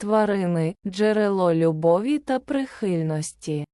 Тварини джерело любові та прихильності.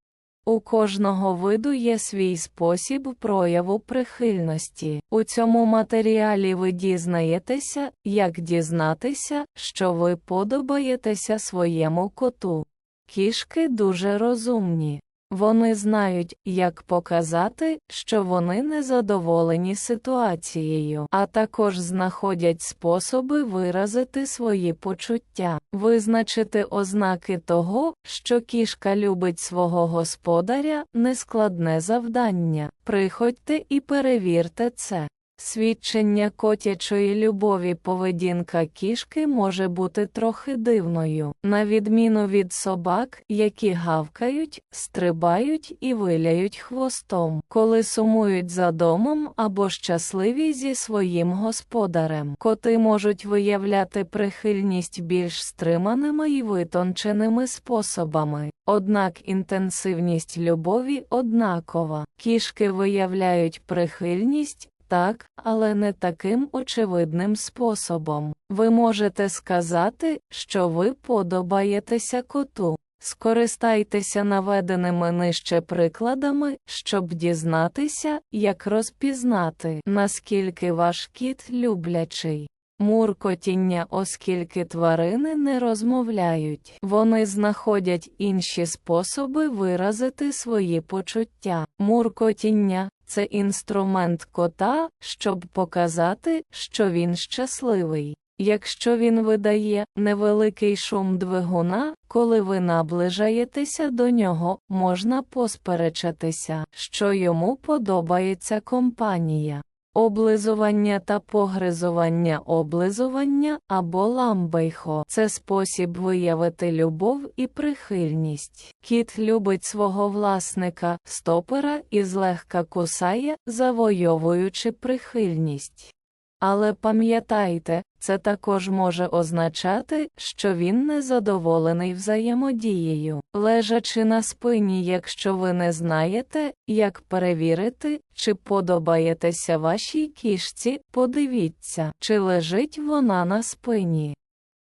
У кожного виду є свій спосіб прояву прихильності. У цьому матеріалі ви дізнаєтеся, як дізнатися, що ви подобаєтеся своєму коту. Кішки дуже розумні. Вони знають, як показати, що вони незадоволені ситуацією, а також знаходять способи виразити свої почуття, визначити ознаки того, що кішка любить свого господаря нескладне завдання. Приходьте і перевірте це. Свідчення котячої любові поведінка кішки може бути трохи дивною, на відміну від собак, які гавкають, стрибають і виляють хвостом, коли сумують за домом або щасливі зі своїм господарем. Коти можуть виявляти прихильність більш стриманими і витонченими способами. Однак інтенсивність любові однакова. Кішки виявляють прихильність, так, але не таким очевидним способом. Ви можете сказати, що ви подобаєтеся коту. Скористайтеся наведеними нижче прикладами, щоб дізнатися, як розпізнати, наскільки ваш кіт люблячий. Муркотіння, оскільки тварини не розмовляють, вони знаходять інші способи виразити свої почуття. Муркотіння це інструмент кота, щоб показати, що він щасливий. Якщо він видає невеликий шум двигуна, коли ви наближаєтеся до нього, можна посперечатися, що йому подобається компанія. Облизування та погризування облизування або ламбейхо це спосіб виявити любов і прихильність. Кіт любить свого власника, стопера і злегка кусає, завойовуючи прихильність. Але пам'ятайте, це також може означати, що він незадоволений взаємодією, лежачи на спині, якщо ви не знаєте, як перевірити, чи подобаєтеся вашій кішці, подивіться, чи лежить вона на спині.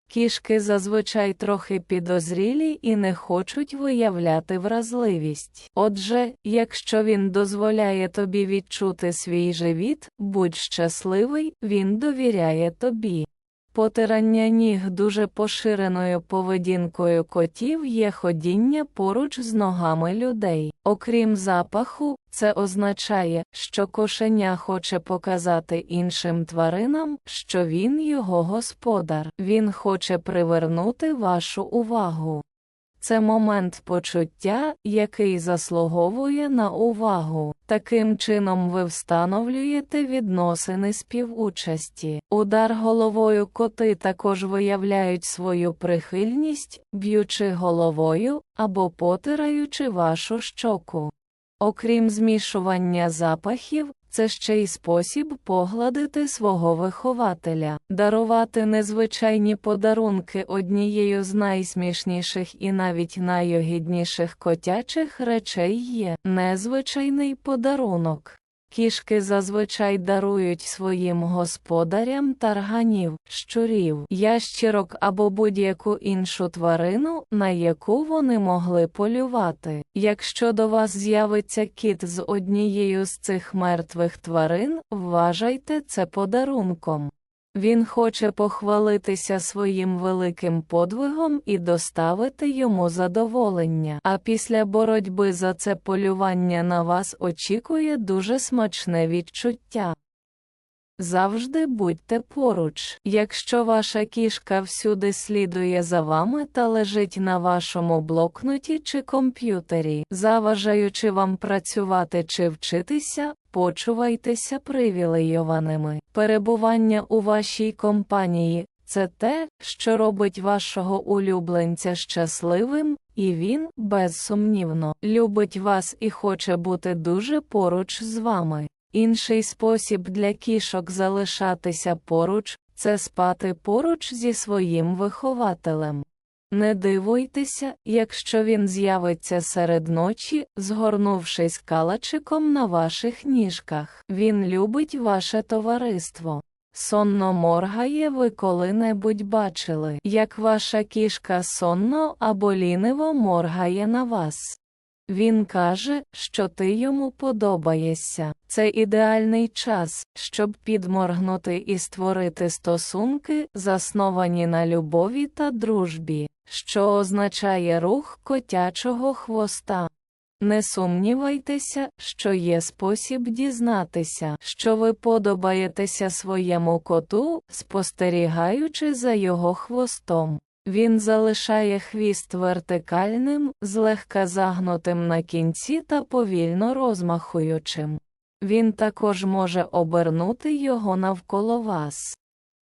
Кішки зазвичай трохи підозрілі і не хочуть виявляти вразливість. Отже, якщо він дозволяє тобі відчути свій живіт, будь щасливий, він довіряє тобі. Потирання ніг дуже поширеною поведінкою котів є ходіння поруч з ногами людей. Окрім запаху, це означає, що кошеня хоче показати іншим тваринам, що він його господар. Він хоче привернути вашу увагу. Це момент почуття, який заслуговує на увагу. Таким чином ви встановлюєте відносини співучасті. Удар головою коти також виявляють свою прихильність, б'ючи головою або потираючи вашу щоку. Окрім змішування запахів, це ще й спосіб погладити свого вихователя, дарувати незвичайні подарунки однією з найсмішніших і навіть найогідніших котячих речей є незвичайний подарунок. Кішки зазвичай дарують своїм господарям тарганів, щурів, ящірок або будь-яку іншу тварину, на яку вони могли полювати. Якщо до вас з'явиться кіт з однією з цих мертвих тварин, вважайте це подарунком. Він хоче похвалитися своїм великим подвигом і доставити йому задоволення. А після боротьби за це полювання на вас очікує дуже смачне відчуття. Завжди будьте поруч. Якщо ваша кішка всюди слідує за вами та лежить на вашому блокноті чи комп'ютері, заважаючи вам працювати чи вчитися, почувайтеся привілейованими. Перебування у вашій компанії це те, що робить вашого улюбленця щасливим, і він, безсумнівно, любить вас і хоче бути дуже поруч з вами. Інший спосіб для кішок залишатися поруч це спати поруч зі своїм вихователем. Не дивуйтеся, якщо він з'явиться серед ночі, згорнувшись калачиком на ваших ніжках. Він любить ваше товариство. Сонно моргає ви коли-небудь бачили, як ваша кішка сонно або ліниво моргає на вас. Він каже, що ти йому подобаєшся. Це ідеальний час, щоб підморгнути і створити стосунки, засновані на любові та дружбі, що означає рух котячого хвоста. Не сумнівайтеся, що є спосіб дізнатися, що ви подобаєтеся своєму коту, спостерігаючи за його хвостом. Він залишає хвіст вертикальним, злегка загнутим на кінці та повільно розмахуючим. Він також може обернути його навколо вас.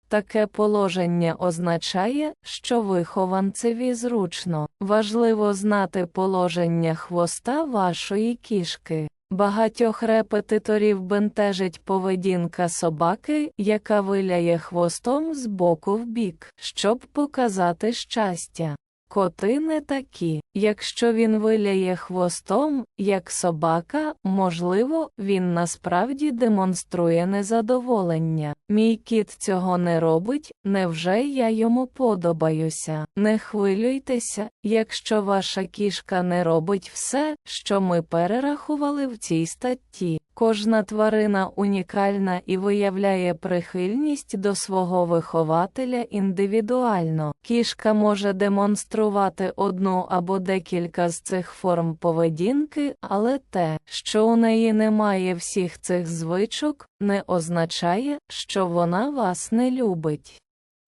Таке положення означає, що вихованцеві зручно. Важливо знати положення хвоста вашої кішки. Багатьох репетиторів бентежить поведінка собаки, яка виляє хвостом з боку в бік, щоб показати щастя. Коти не такі. Якщо він виляє хвостом, як собака, можливо, він насправді демонструє незадоволення. Мій кіт цього не робить, невже я йому подобаюся? Не хвилюйтеся, якщо ваша кішка не робить все, що ми перерахували в цій статті. Кожна тварина унікальна і виявляє прихильність до свого вихователя індивідуально. Кішка може демонструвати одну або декілька з цих форм поведінки, але те, що у неї немає всіх цих звичок, не означає, що вона вас не любить.